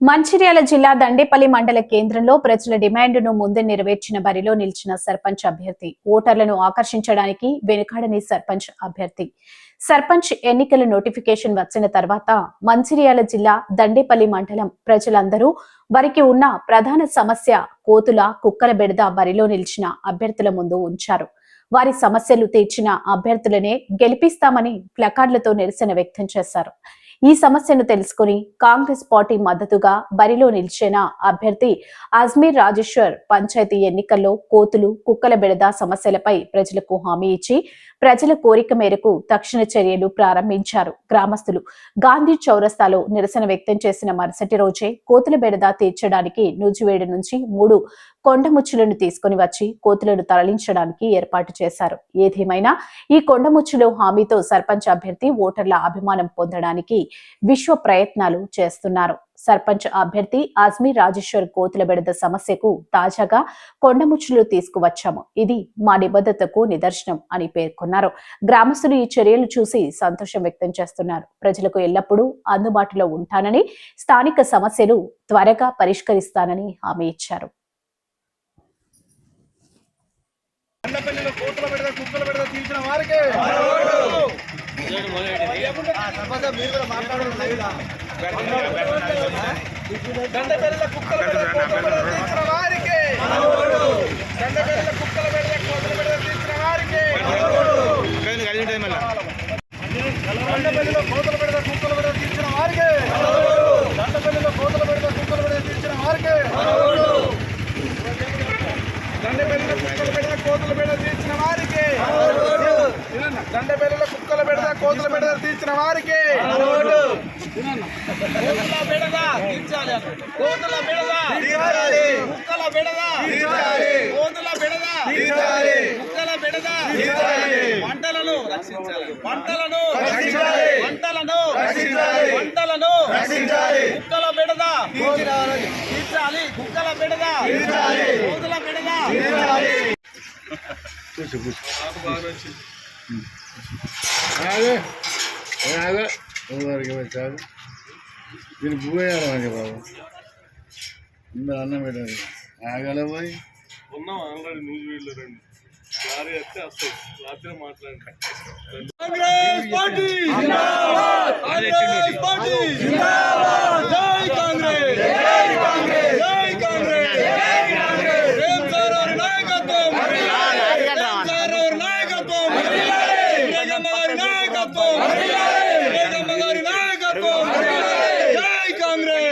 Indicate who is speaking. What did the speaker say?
Speaker 1: మంచిర్యాల జిల్లా దండేపల్లి మండల కేంద్రంలో ప్రజల డిమాండ్ను ముందే నెరవేర్చిన బరిలో నిలిచిన సర్పంచ్ అభ్యర్థి. ఓటర్లను ఆకర్షించడానికి వెనుకాడని సర్పంచ్ అభ్యర్థి. సర్పంచ్ ఎన్నికల నోటిఫికేషన్ వచ్చిన తర్వాత మంచిర్యాల జిల్లా దండేపల్లి మండలం ప్రజలందరూ వారికి ఉన్న ప్రధాన సమస్య కోతుల కుక్కల బెడద బరిలో నిలిచిన అభ్యర్థుల ముందు ఉంచారు. వారి సమస్యలు తీర్చిన అభ్యర్థులనే గెలిపిస్తామని ప్లకార్డులతో నిరసన వ్యక్తం చేశారు. ఈ సమస్యను తెలుసుకుని కాంగ్రెస్ పార్టీ మద్దతుగా బరిలో నిలిచిన అభ్యర్థి అజ్మీర్ రాజేశ్వర్ పంచాయతీ ఎన్నికల్లో కోతులు కుక్కల బెడద సమస్యలపై ప్రజలకు హామీ ఇచ్చి ప్రజల కోరిక మేరకు తక్షణ చర్యలు ప్రారంభించారు. గ్రామస్తులు గాంధీ చౌరస్తాలో నిరసన వ్యక్తం చేసిన మరుసటి రోజే కోతుల బెడద తీర్చడానికి నూజివేడు నుంచి మూడు కొండముచ్చులను తీసుకుని వచ్చి కోతులను తరలించడానికి ఏర్పాటు చేశారు. ఏదేమైనా ఈ కొండముచ్చులు హామీతో సర్పంచ్ అభ్యర్థి ఓటర్ల అభిమానం పొందడానికి విశ్వ ప్రయత్నాలు చేస్తున్నారు. సర్పంచ్ అభ్యర్థి అజ్మీర్ రాజేశ్వర్ కోతుల బెడద సమస్యకు తాజాగా కొండముచ్చులు తీసుకువచ్చాము. ఇది మా నిబద్ధతకు నిదర్శనం అని పేర్కొన్నారు. గ్రామస్తులు ఈ చర్యలు చూసి సంతోషం వ్యక్తం చేస్తున్నారు. ప్రజలకు ఎల్లప్పుడూ అందుబాటులో ఉంటానని స్థానిక సమస్యలు త్వరగా పరిష్కరిస్తానని హామీ ఇచ్చారు
Speaker 2: అండపల్లిలో కోతుల పెడద కుక్కల పెడద తీర్చిన వారికి. దండపల్లిలో కుక్కల పెడద వారికి. దండపల్లిలో కుక్కల తీర్చిన వారికి. దండపల్లిలో కోతుల పెడద కుక్కల పెడద కోతుల బెడద కోతుల బెడద తీర్చిన వారికి. కుక్కల బెడద కోతుల తీర్చాలి కోతుల బెడద తీర్చాలి. కుక్కల బెడద తీర్చాలి. కోతుల బెడద తీర్చాలి. కుక్కల బెడద తీర్చాలి. పంటలను రక్షించాలి. పంటలను రక్షించాలి. పంటలను రక్షించాలి. పంటలను రక్షించాలి. కుక్కల బెడద తీర్చాలి. కుక్కల బెడద తీర్చాలి. కోతుల బెడద
Speaker 3: ఆగు ఆగు ఊరికి వచ్చాడు దీన్ని పోయాడు అని బాబు ఇందులో అన్నం పెట్టారు ఆగలే పోయి
Speaker 4: ఉన్నాం ఆల్రెడీ న్యూస్ వీడియోలో రండి లారీ వస్తే వస్తాయి రాత్రి మాట్లాడండి
Speaker 2: కాంగ్రెస్ పార్టీ sangre.